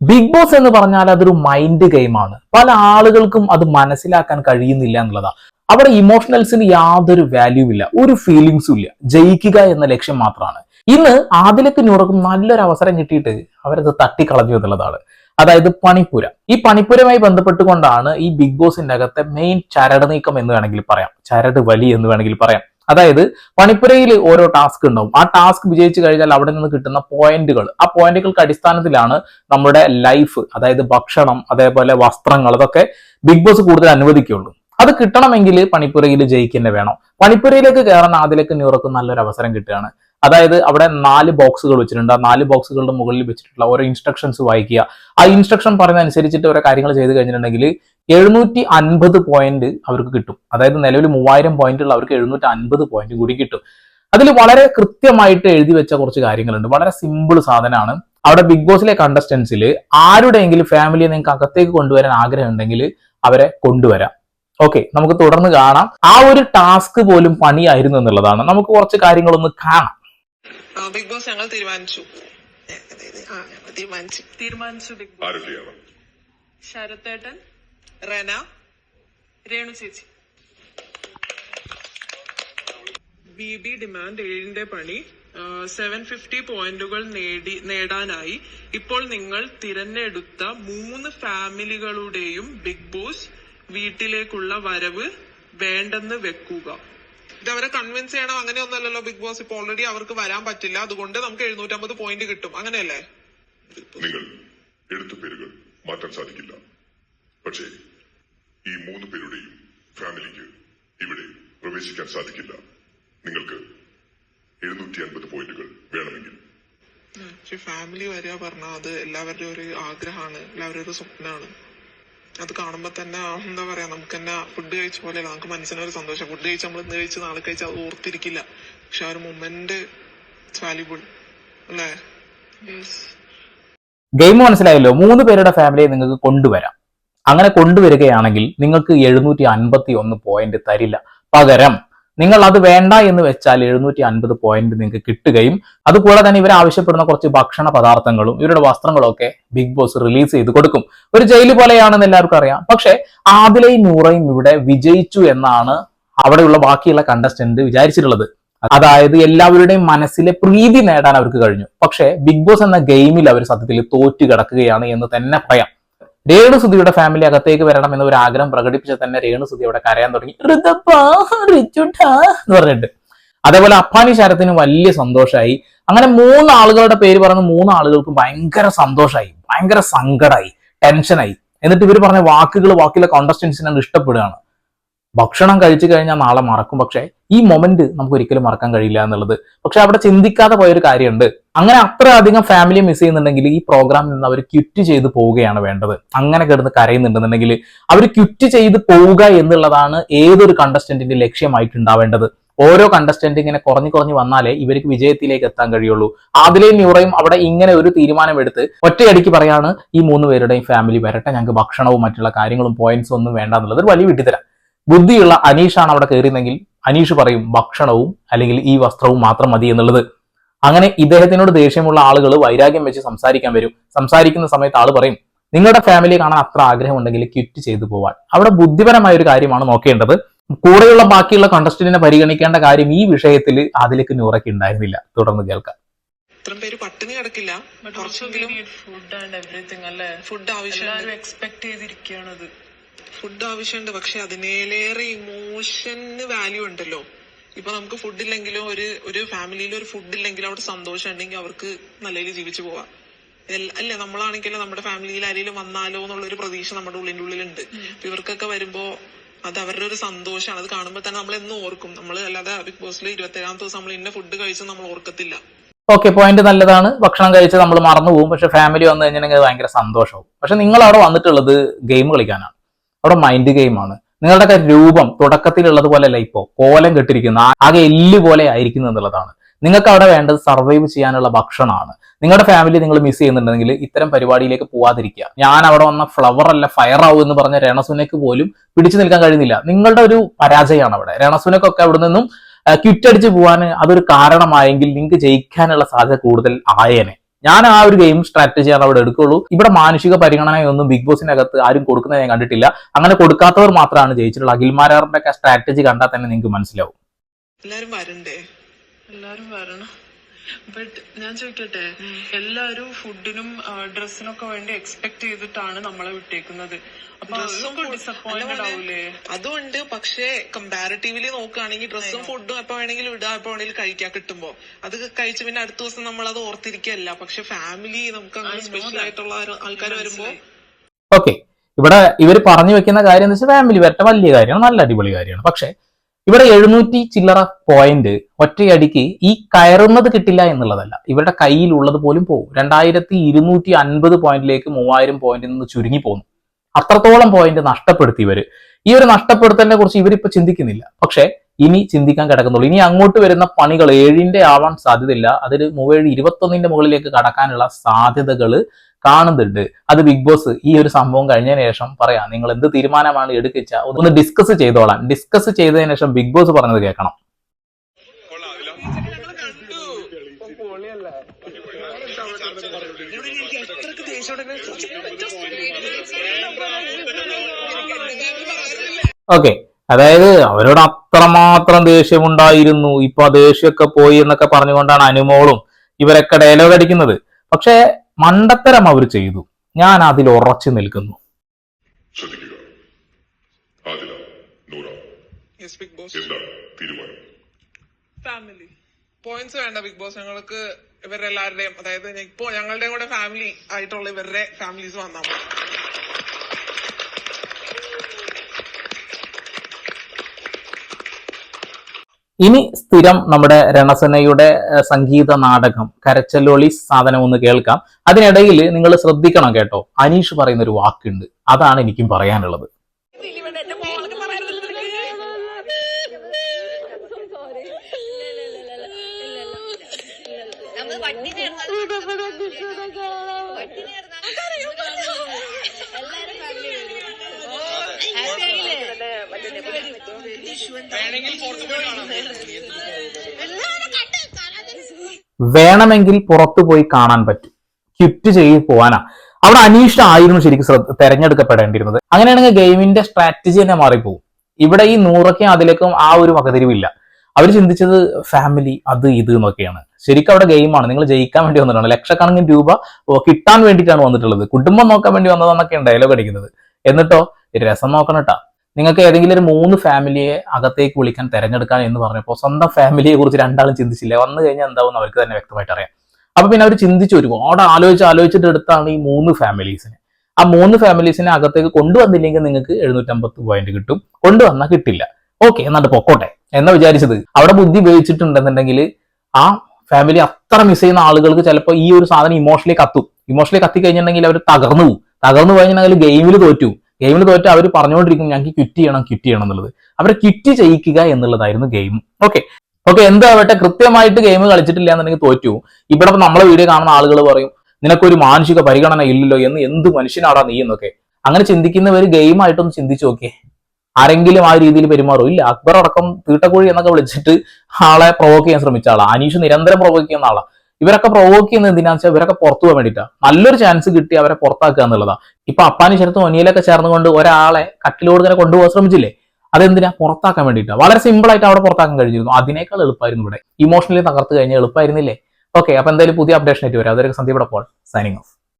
Big boss എന്ന് പറഞ്ഞാൽ അതൊരു മൈൻഡ് ഗെയിമാണ് പല ആളുകൾക്കും അത് മനസ്സിലാക്കാൻ കഴിയുന്നില്ല എന്നുള്ളതാണ് അവിടെ ഇമോഷണൽസിന് യാതൊരു വാല്യൂ ഇല്ല. ഒരു ഫീലിങ്സും ഇല്ല. ജയിക്കുക എന്ന ലക്ഷ്യം മാത്രമാണ് ഇന്ന് ആദിലക്ക് നൂറക്കും നല്ലൊരു അവസരം കിട്ടിയിട്ട് അവരത് തട്ടിക്കളഞ്ഞു എന്നുള്ളതാണ്. അതായത് പണിപ്പുര. ഈ പണിപ്പുരമായി ബന്ധപ്പെട്ടുകൊണ്ടാണ് ഈ ബിഗ് ബോസിന്റെ അകത്തെ മെയിൻ ചരട് നീക്കം എന്ന് വേണമെങ്കിൽ പറയാം. ചരട് വലി എന്ന് വേണമെങ്കിൽ പറയാം. അതായത് പണിപ്പുരയിൽ ഓരോ ടാസ്ക് ഉണ്ടാവും. ആ ടാസ്ക് വിജയിച്ചു കഴിഞ്ഞാൽ അവിടെ നിന്ന് കിട്ടുന്ന പോയിന്റുകൾ. ആ പോയിന്റുകൾക്ക് അടിസ്ഥാനത്തിലാണ് നമ്മുടെ ലൈഫ് അതായത് ഭക്ഷണം അതേപോലെ വസ്ത്രങ്ങൾ അതൊക്കെ ബിഗ് ബോസ് കൂടുതൽ അനുവദിക്കുള്ളൂ. അത് കിട്ടണമെങ്കിൽ പണിപ്പുരയിൽ ജയിക്കുന്നേ വേണം. പണിപ്പുരയിലേക്ക് കയറാൻ ആദിലേക്ക് ന്യൂറക്ക് നല്ലൊരു അവസരം കിട്ടുകയാണ്. അതായത് അവിടെ നാല് ബോക്സുകൾ വെച്ചിട്ടുണ്ട്. ആ നാല് ബോക്സുകളുടെ മുകളിൽ വെച്ചിട്ടുള്ള ഓരോ ഇൻസ്ട്രക്ഷൻസ് വായിക്കുക. ആ ഇൻസ്ട്രക്ഷൻ പറയുന്ന അനുസരിച്ചിട്ട് ഓരോ കാര്യങ്ങൾ ചെയ്ത് കഴിഞ്ഞിട്ടുണ്ടെങ്കിൽ എഴുന്നൂറ്റി അൻപത് പോയിന്റ് അവർക്ക് കിട്ടും. അതായത് നിലവിൽ മൂവായിരം പോയിന്റ് ഉള്ള അവർക്ക് എഴുന്നൂറ്റി അൻപത് പോയിന്റ് കൂടി കിട്ടും. അതിൽ വളരെ കൃത്യമായിട്ട് എഴുതി വെച്ച കുറച്ച് കാര്യങ്ങളുണ്ട്. വളരെ സിമ്പിൾ സാധനമാണ്. അവിടെ ബിഗ് ബോസിലെ കണ്ടസ്റ്റൻസിൽ ആരുടെയെങ്കിലും ഫാമിലിയെ നിങ്ങൾക്ക് അകത്തേക്ക് കൊണ്ടുവരാൻ ആഗ്രഹം ഉണ്ടെങ്കിൽ അവരെ കൊണ്ടുവരാം. ഓക്കെ നമുക്ക് തുടർന്ന് കാണാം. ആ ഒരു ടാസ്ക് പോലും പണിയായിരുന്നു എന്നുള്ളതാണ്. നമുക്ക് കുറച്ച് കാര്യങ്ങളൊന്ന് കാണാം. ബിഗ് ബോസ് ഞങ്ങൾ തീരുമാനിച്ചു. ആ ഞങ്ങൾ തീരുമാനിച്ചു. തീരുമാനിച്ചു ബിഗ് ബോസ്. ആരൊക്കെയാണ് ശരത്തേട്ടൻ റെന. രേണു ചേച്ചി. ബി ബി ഡിമാൻഡ് ഏഴിന്റെ പണി സെവൻ ഫിഫ്റ്റി പോയിന്റുകൾ നേടി നേടാനായി. ഇപ്പോൾ നിങ്ങൾ തിരഞ്ഞെടുത്ത മൂന്ന് ഫാമിലികളുടെയും ബിഗ് ബോസ് വീട്ടിലേക്കുള്ള വരവ് വേണ്ടെന്ന് വെക്കുക. ഇത് അവരെ കൺവിൻസ് ചെയ്യണം? അങ്ങനെയൊന്നുമല്ലല്ലോ ബിഗ് ബോസ് ഇപ്പൊ ഓൾറെഡി അവർക്ക് വരാൻ പറ്റില്ല. അതുകൊണ്ട് നമുക്ക് എഴുന്നൂറ്റമ്പത് പോയിന്റ് കിട്ടും. അങ്ങനെയല്ലേ? നിങ്ങൾ എടുത്ത പേരുകൾ മാറ്റാൻ സാധിക്കില്ല. പക്ഷേ ഈ മൂന്ന് പേരുടെയും ഫാമിലിക്ക് ഇവിടെ പ്രവേശിക്കാൻ സാധിക്കില്ല. നിങ്ങൾക്ക് എഴുന്നൂറ്റി അൻപത് പോയിന്റുകൾ വേണമെങ്കിൽ. പക്ഷെ ഫാമിലി വരിക പറഞ്ഞാൽ അത് എല്ലാവരുടെയും ഒരു ആഗ്രഹമാണ്. എല്ലാവരുടെയും ഒരു സ്വപ്നമാണ്. അത് കാണുമ്പോ തന്നെ എന്താ പറയാ നമുക്ക് തന്നെ ഫുഡ് കഴിച്ച പോലെയല്ല. നമുക്ക് മനസ്സിനൊരു സന്തോഷം. ഫുഡ് കഴിച്ച് നമ്മൾ ഇന്ന് കഴിച്ച് നാളെ കഴിച്ച് അത് ഓർത്തിരിക്കില്ല. പക്ഷെ ആ ഒരു മൊമെന്റ് വാല്യുബിൾ അല്ലേ? ഗെയിം മനസ്സിലായല്ലോ? മൂന്ന് പേരുടെ ഫാമിലിയെ നിങ്ങൾക്ക് കൊണ്ടുവരാം. അങ്ങനെ കൊണ്ടുവരികയാണെങ്കിൽ നിങ്ങൾക്ക് എഴുന്നൂറ്റി അൻപത്തി ഒന്ന് പോയിന്റ് തരില്ല. പകരം നിങ്ങൾ അത് വേണ്ട എന്ന് വെച്ചാൽ എഴുന്നൂറ്റി അൻപത് പോയിന്റ് നിങ്ങൾക്ക് കിട്ടുകയും അതുകൂടെ തന്നെ ഇവർ ആവശ്യപ്പെടുന്ന കുറച്ച് ഭക്ഷണ പദാർത്ഥങ്ങളും ഇവരുടെ വസ്ത്രങ്ങളും ഒക്കെ ബിഗ് ബോസ് റിലീസ് ചെയ്ത് കൊടുക്കും. ഒരു ജയിൽ പോലെയാണെന്ന് എല്ലാവർക്കും അറിയാം. പക്ഷെ ആദിലയും നൂറയും ഇവിടെ വിജയിച്ചു എന്നാണ് അവിടെയുള്ള ബാക്കിയുള്ള കണ്ടസ്റ്റന്റ് വിചാരിച്ചിട്ടുള്ളത്. അതായത് എല്ലാവരുടെയും മനസ്സിലെ പ്രീതി നേടാൻ അവർക്ക് കഴിഞ്ഞു. പക്ഷേ ബിഗ് ബോസ് എന്ന ഗെയിമിൽ അവർ സത്യത്തിൽ തോറ്റു കിടക്കുകയാണ് എന്ന് തന്നെ പറയാം. രേണുസുതിയുടെ ഫാമിലി അകത്തേക്ക് വരണം എന്ന ഒരു ആഗ്രഹം പ്രകടിപ്പിച്ച തന്നെ രേണുസുതി അവിടെ കരയാൻ തുടങ്ങി. എന്ന് പറഞ്ഞിട്ട്. അതേപോലെ അപ്പാനി ശരത്തിന് വലിയ സന്തോഷമായി അങ്ങനെ മൂന്ന് ആളുകളുടെ പേര് പറഞ്ഞ മൂന്ന് ആളുകൾക്ക് ഭയങ്കര സന്തോഷമായി ഭയങ്കര സങ്കടമായി ടെൻഷനായി എന്നിട്ട് ഇവർ പറഞ്ഞ വാക്കുകൾ വാക്കിലെ കോണ്ടസ്റ്റൻസിനെ ഇഷ്ടപ്പെടുകയാണ്. ഭക്ഷണം കഴിച്ചു കഴിഞ്ഞാൽ നാളെ മറക്കും. പക്ഷേ ഈ മൊമെന്റ് നമുക്ക് ഒരിക്കലും മറക്കാൻ കഴിയില്ല എന്നുള്ളത്. പക്ഷെ അവിടെ ചിന്തിക്കാതെ പോയൊരു കാര്യമുണ്ട്. അങ്ങനെ അത്ര അധികം ഫാമിലി മിസ് ചെയ്യുന്നുണ്ടെങ്കിൽ ഈ പ്രോഗ്രാമിൽ നിന്ന് അവർ ക്വിറ്റ് ചെയ്ത് പോവുകയാണ് വേണ്ടത്. അങ്ങനെ കിടന്ന് കരയുന്നുണ്ടെന്നുണ്ടെങ്കിൽ അവർ ക്വിറ്റ് ചെയ്ത് പോവുക എന്നുള്ളതാണ് ഏതൊരു കണ്ടസ്റ്റന്റിന്റെ ലക്ഷ്യമായിട്ടുണ്ടാവേണ്ടത്. ഓരോ കണ്ടസ്റ്റന്റ് ഇങ്ങനെ കുറഞ്ഞു കുറഞ്ഞു വന്നാലേ ഇവർക്ക് വിജയത്തിലേക്ക് എത്താൻ കഴിയുള്ളൂ. ആദിലയും ന്യൂറയും അവിടെ ഇങ്ങനെ ഒരു തീരുമാനമെടുത്ത് ഒറ്റയടിക്ക് പറയാണ് ഈ മൂന്ന് പേരുടെയും ഫാമിലി വരട്ടെ ഞങ്ങൾക്ക് ഭക്ഷണവും മറ്റുള്ള കാര്യങ്ങളും പോയിന്റ്സും ഒന്നും വേണ്ട എന്നുള്ളത് ഒരു വലിയ വിട്ടുതരാം ബുദ്ധിയുള്ള അനീഷാണ് അവിടെ കയറിയെന്നെങ്കിൽ അനീഷ് പറയും ഭക്ഷണവും അല്ലെങ്കിൽ ഈ വസ്ത്രവും മാത്രം മതി എന്നുള്ളത്. അങ്ങനെ ഇദ്ദേഹത്തിനോട് ദേഷ്യമുള്ള ആളുകൾ വൈരാഗ്യം വെച്ച് സംസാരിക്കാൻ വരും. സംസാരിക്കുന്ന സമയത്ത് ആൾ പറയും നിങ്ങളുടെ ഫാമിലി കാണാൻ അത്ര ആഗ്രഹമുണ്ടെങ്കിൽ ക്വിറ്റ് ചെയ്തു പോവാൻ. അവിടെ ബുദ്ധിപരമായ ഒരു കാര്യമാണ് നോക്കേണ്ടത്. കൂടെയുള്ള ബാക്കിയുള്ള കണ്ടസ്റ്റന്റിനെ പരിഗണിക്കേണ്ട കാര്യം ഈ വിഷയത്തിൽ അതിലേക്ക് നൂറയ്ക്ക് ഉണ്ടായിരുന്നില്ല. തുടർന്ന് കേൾക്കാം. ഇത്രയും പേര് പട്ടിണി കിടക്കില്ല. കുറച്ചെങ്കിലും ഫുഡ് ആൻഡ് എവറിത്തിങ് അല്ലേ? ഫുഡ് എക്സ്പെക്ട് ഫുഡ് ആവശ്യമുണ്ട്. പക്ഷെ അതിനേലേറെ ഇമോഷന് വാല്യൂ ഉണ്ടല്ലോ. ഇപ്പൊ നമുക്ക് ഫുഡ് ഇല്ലെങ്കിലും ഒരു ഒരു ഫാമിലിയിൽ ഒരു ഫുഡ് ഇല്ലെങ്കിലും അവിടെ സന്തോഷം ഉണ്ടെങ്കിൽ അവർക്ക് നല്ല രീതിയിൽ ജീവിച്ചു പോവാം. അല്ല നമ്മളാണെങ്കിലും നമ്മുടെ ഫാമിലിയിൽ ആരെങ്കിലും വന്നാലോ എന്നുള്ള ഒരു പ്രതീക്ഷ നമ്മുടെ ഉള്ളിന്റെ ഉള്ളിലുണ്ട്. അപ്പൊ ഇവർക്കൊക്കെ വരുമ്പോ അത് അവരുടെ ഒരു സന്തോഷമാണ് അത് കാണുമ്പോൾ തന്നെ നമ്മൾ എന്നും ഓർക്കും. നമ്മൾ അല്ലാതെ ബിഗ് ബോസിൽ ഇരുപത്തേഴാം ദിവസം നമ്മൾ ഇന്ന ഫുഡ് കഴിച്ച് നമ്മൾ ഓർക്കത്തില്ല. ഓക്കെ പോയിന്റ് നല്ലതാണ്. ഭക്ഷണം കഴിച്ച് നമ്മൾ മറന്നു പോകും. പക്ഷെ ഫാമിലി വന്നു കഴിഞ്ഞിട്ടുണ്ടെങ്കിൽ അത് ഭയങ്കര സന്തോഷവും പക്ഷെ നിങ്ങൾ അവിടെ വന്നിട്ടുള്ളത് ഗെയിം കളിക്കാനാണ്. അവിടെ മൈൻഡ് ഗെയിമാണ് നിങ്ങളുടെയൊക്കെ രൂപം തുടക്കത്തിലുള്ളത് പോലെയല്ല ഇപ്പോ. കോലം കെട്ടിരിക്കുന്ന ആകെ എല്ല് പോലെ ആയിരിക്കുന്നു എന്നുള്ളതാണ്. നിങ്ങൾക്ക് അവിടെ വേണ്ടത് സർവൈവ് ചെയ്യാനുള്ള ഭക്ഷണമാണ്. നിങ്ങളുടെ ഫാമിലി നിങ്ങൾ മിസ് ചെയ്യുന്നുണ്ടെങ്കിൽ ഇത്തരം പരിപാടിയിലേക്ക് പോവാതിരിക്കുക. ഞാൻ അവിടെ വന്ന ഫ്ലവർ അല്ല ഫയർ ആവും എന്ന് പറഞ്ഞ രണസുനക്ക് പോലും പിടിച്ചു നിൽക്കാൻ കഴിയുന്നില്ല. നിങ്ങളുടെ ഒരു പരാജയമാണ് അവിടെ. രണസുനക്കൊക്കെ അവിടെ നിന്നും ക്വിറ്റ് അടിച്ച് പോകാൻ അതൊരു കാരണമായെങ്കിൽ നിങ്ങൾക്ക് ജയിക്കാനുള്ള സാധ്യത കൂടുതൽ ആയേനെ. ഞാൻ ആ ഒരു ഗെയിം സ്ട്രാറ്റജി ആണ് അവിടെ എടുക്കുള്ളൂ. ഇവിടെ മാനുഷിക പരിഗണനയൊന്നും ബിഗ് ബോസിനകത്ത് ആരും കൊടുക്കുന്നത് ഞാൻ കണ്ടിട്ടില്ല. അങ്ങനെ കൊടുക്കാത്തവർ മാത്രമാണ് ജയിച്ചിട്ടുള്ളത്. അഖിൽമാരാറിന്റെ ഒക്കെ സ്ട്രാറ്റജി കണ്ടാൽ തന്നെ നിങ്ങൾക്ക് മനസ്സിലാവും. എല്ലാവരും വരണ്ടേ? എല്ലാവരും വരണം. ബട്ട് ഞാൻ ചോദിക്കട്ടെ എല്ലാരും ഫുഡിനും ഡ്രസ്സിനും ഒക്കെ വേണ്ടി എക്സ്പെക്ട് ചെയ്തിട്ടാണ് നമ്മളെ വിട്ടേക്കുന്നത്. അതുകൊണ്ട് പക്ഷേ കമ്പാരിറ്റീവ്ലി നോക്കുകയാണെങ്കിൽ ഡ്രസ്സും ഫുഡും എപ്പോ വേണമെങ്കിലും ഇടാം എപ്പോ വേണമെങ്കിലും കഴിക്കാൻ കിട്ടുമ്പോ. അത് കഴിച്ച് പിന്നെ അടുത്ത ദിവസം നമ്മൾ അത് ഓർത്തിരിക്കല്ല പക്ഷെ ഫാമിലി നമുക്ക് അങ്ങനെ സ്പെഷ്യൽ ആയിട്ടുള്ള ആൾക്കാർ വരുമ്പോ ഓക്കെ ഇവിടെ ഇവർ പറഞ്ഞു വെക്കുന്ന കാര്യം എന്ന് വെച്ചാൽ ഫാമിലി വരട്ടെ വലിയ കാര്യമാണ് നല്ല അടിപൊളി കാര്യമാണ്. പക്ഷെ ഇവിടെ എഴുന്നൂറ്റി ചില്ലറ പോയിന്റ് ഒറ്റയടിക്ക് ഈ കയറുന്നത് കിട്ടില്ല എന്നുള്ളതല്ല. ഇവരുടെ കയ്യിലുള്ളത് പോലും പോകും. രണ്ടായിരത്തി ഇരുന്നൂറ്റി അൻപത് പോയിന്റിലേക്ക് മൂവായിരം പോയിന്റിൽ നിന്ന് ചുരുങ്ങി പോകുന്നു അത്രത്തോളം പോയിന്റ് നഷ്ടപ്പെടുത്തി ഇവർ. ഈ ഒരു നഷ്ടപ്പെടുത്തലിനെ കുറിച്ച് ഇവരിപ്പോ ചിന്തിക്കുന്നില്ല. പക്ഷെ ഇനി ചിന്തിക്കാൻ കിടക്കുന്നുള്ളൂ. ഇനി അങ്ങോട്ട് വരുന്ന പണികൾ ഏഴിന്റെ ആവാൻ സാധ്യതയില്ല. അതിൽ മൂവേഴ് ഇരുപത്തൊന്നിന്റെ മുകളിലേക്ക് കടക്കാനുള്ള സാധ്യതകൾ കാണുന്നുണ്ട്. അത് ബിഗ് ബോസ് ഈ ഒരു സംഭവം കഴിഞ്ഞതിന് ശേഷം പറയാം. നിങ്ങൾ എന്ത് തീരുമാനമാണ് എടുക്കിച്ച ഒന്ന് ഡിസ്കസ് ചെയ്തോളാം. ഡിസ്കസ് ചെയ്തതിന് ശേഷം ബിഗ് ബോസ് പറഞ്ഞത് കേൾക്കണം. ഓക്കെ അതായത് അവരോട് അത്രമാത്രം ദേഷ്യമുണ്ടായിരുന്നു. ഇപ്പൊ ആ ദേഷ്യമൊക്കെ പോയി എന്നൊക്കെ പറഞ്ഞുകൊണ്ടാണ് അനുമോളും ഇവരൊക്കെ ഡയലോഗ് അടിക്കുന്നത്. പക്ഷേ മണ്ടത്തരം അവർ ചെയ്തു. ഞാൻ അതിൽ ഉറച്ചു നിൽക്കുന്നു. ഫാമിലി പോയിന്റ്സ് വേണ്ട ബിഗ് ബോസ് ഞങ്ങൾക്ക് ഇവരെല്ലാവരുടെയും അതായത് ഇപ്പോ ഞങ്ങളുടെ കൂടെ ഫാമിലി ആയിട്ടുള്ള ഇവരുടെ ഫാമിലീസ് വന്നാൽ മതി. ഇനി സ്ഥിരം നമ്മുടെ രണസനയുടെ സംഗീത നാടകം കരച്ചലോളി സാധനം ഒന്ന് കേൾക്കാം അതിനിടയിൽ നിങ്ങൾ ശ്രദ്ധിക്കണം കേട്ടോ അനീഷ് പറയുന്ന ഒരു വാക്കുണ്ട് അതാണ് എനിക്കും പറയാനുള്ളത് വേണമെങ്കിൽ പുറത്തു പോയി കാണാൻ പറ്റും. ക്വിറ്റ് ചെയ്ത് പോവാനാ. അവിടെ അനീഷ് ആയിരുന്നു ശരിക്കും ശ്രദ്ധ തെരഞ്ഞെടുക്കപ്പെടേണ്ടിരുന്നത് അങ്ങനെയാണെങ്കിൽ ഗെയിമിന്റെ സ്ട്രാറ്റജി തന്നെ മാറിപ്പോകും ഇവിടെ ഈ നൂറൊക്കെ അതിലേക്കും ആ ഒരു വകതിരിവില്ല. അവർ ചിന്തിച്ചത് ഫാമിലി അത് ഇത് എന്നൊക്കെയാണ്. ശരിക്കും അവിടെ ഗെയിമാണ്. നിങ്ങൾ ജയിക്കാൻ വേണ്ടി വന്നിട്ടാണ്. ലക്ഷക്കണക്കിന് രൂപ കിട്ടാൻ വേണ്ടിയിട്ടാണ് വന്നിട്ടുള്ളത്. കുടുംബം നോക്കാൻ വേണ്ടി വന്നതെന്നൊക്കെയാണ് ഡയലോഗ് അടിക്കുന്നത്. എന്നിട്ടോ രസം നോക്കണം കേട്ടാ നിങ്ങൾക്ക് ഏതെങ്കിലും ഒരു മൂന്ന് ഫാമിലിയെ അകത്തേക്ക് വിളിക്കാൻ തെരഞ്ഞെടുക്കാൻ എന്ന് പറഞ്ഞപ്പോൾ സ്വന്തം ഫാമിലിയെ കുറിച്ച് രണ്ടാളും ചിന്തിച്ചില്ല? വന്നു കഴിഞ്ഞാൽ എന്താവും അവർക്ക് തന്നെ വ്യക്തമായിട്ട് അറിയാം. അപ്പൊ പിന്നെ അവർ ചിന്തിച്ചു ഒരുപാട് ആലോചിച്ച് ആലോചിച്ചിട്ട് എടുത്താണ് ഈ മൂന്ന് ഫാമിലീസിനെ. ആ മൂന്ന് ഫാമിലീസിനെ അകത്തേക്ക് കൊണ്ടുവന്നില്ലെങ്കിൽ നിങ്ങൾക്ക് എഴുന്നൂറ്റമ്പത്ത് പോയിന്റ് കിട്ടും. കൊണ്ടുവന്നാൽ കിട്ടില്ല. ഓക്കെ എന്നിട്ട് പൊക്കോട്ടെ എന്നാ വിചാരിച്ചത്. അവിടെ ബുദ്ധി ഉപയോഗിച്ചിട്ടുണ്ടെന്നുണ്ടെങ്കിൽ ആ ഫാമിലി അത്ര മിസ് ചെയ്യുന്ന ആളുകൾക്ക് ചിലപ്പോൾ ഈ ഒരു സാധനം ഇമോഷണലി കത്തും. ഇമോഷണലി കത്തി കഴിഞ്ഞിട്ടുണ്ടെങ്കിൽ അവർ തകർന്നു പോകും. തകർന്നു കഴിഞ്ഞിട്ടുണ്ടെങ്കിൽ ഗെയിമിൽ തോറ്റു. ഗെയിമിൽ തോറ്റ് അവർ പറഞ്ഞുകൊണ്ടിരിക്കും ഞങ്ങൾക്ക് ക്വിറ്റ് ചെയ്യണം ക്വിറ്റ് ചെയ്യണം എന്നുള്ളത്. അവരെ ക്വിറ്റ് ചെയ്യിക്കുക എന്നുള്ളതായിരുന്നു ഗെയിം ഓക്കെ ഓക്കെ എന്താവട്ടെ? കൃത്യമായിട്ട് ഗെയിം കളിച്ചിട്ടില്ല എന്നുണ്ടെങ്കിൽ തോറ്റു ഇവിടെ നമ്മളെ വീഡിയോ കാണുന്ന ആളുകൾ പറയും നിനക്കൊരു മാനസിക പരിഗണന ഇല്ലല്ലോ എന്ന് എന്ത് മനുഷ്യനാടാ നീ എന്നൊക്കെ. അങ്ങനെ ചിന്തിക്കുന്നവർ ഗെയിമായിട്ടൊന്ന് ചിന്തിച്ചു നോക്കിയേ. ആരെങ്കിലും ആ രീതിയിൽ പെരുമാറും. ഇല്ല അക്ബർ അടക്കം തീട്ടക്കോഴി എന്നൊക്കെ വിളിച്ചിട്ട് ആളെ പ്രൊവോക്ക് ചെയ്യാൻ ശ്രമിച്ച ആളാ. അനീഷ് നിരന്തരം പ്രൊവോക്ക് ചെയ്യുന്ന ആളാ. ഇവരൊക്കെ പ്രൊവോക്ക് ചെയ്യുന്നത് എന്തിനാന്ന് വെച്ചാൽ ഇവരൊക്കെ പുറത്തു പോകാൻ വേണ്ടിയിട്ടാണ് നല്ലൊരു ചാൻസ് കിട്ടി അവരെ പുറത്താക്കുക എന്നുള്ളതാണ് ഇപ്പൊ അപ്പാനി ശരത്തും ഒനിയിലൊക്കെ ചേർന്നുകൊണ്ട് ഒരാളെ കട്ടിലോട് തന്നെ കൊണ്ടുപോകാൻ ശ്രമിച്ചില്ലേ? അതെന്തിനാ? പുറത്താക്കാൻ വേണ്ടിയിട്ടാണ് വളരെ സിമ്പിൾ ആയിട്ട് അവിടെ പുറത്താക്കാൻ കഴിഞ്ഞിരുന്നു. അതിനേക്കാൾ എളുപ്പമായിരുന്നു ഇവിടെ. ഇമോഷണലി തകർത്ത് കഴിഞ്ഞാൽ എളുപ്പമായിരുന്നില്ലേ? ഓക്കെ അപ്പൊ എന്തായാലും പുതിയ അപ്ഡേഷൻ ആയിട്ട് വരാം. അതൊരു ഇവിടെ പോൾ സൈനിങ് ഓഫ്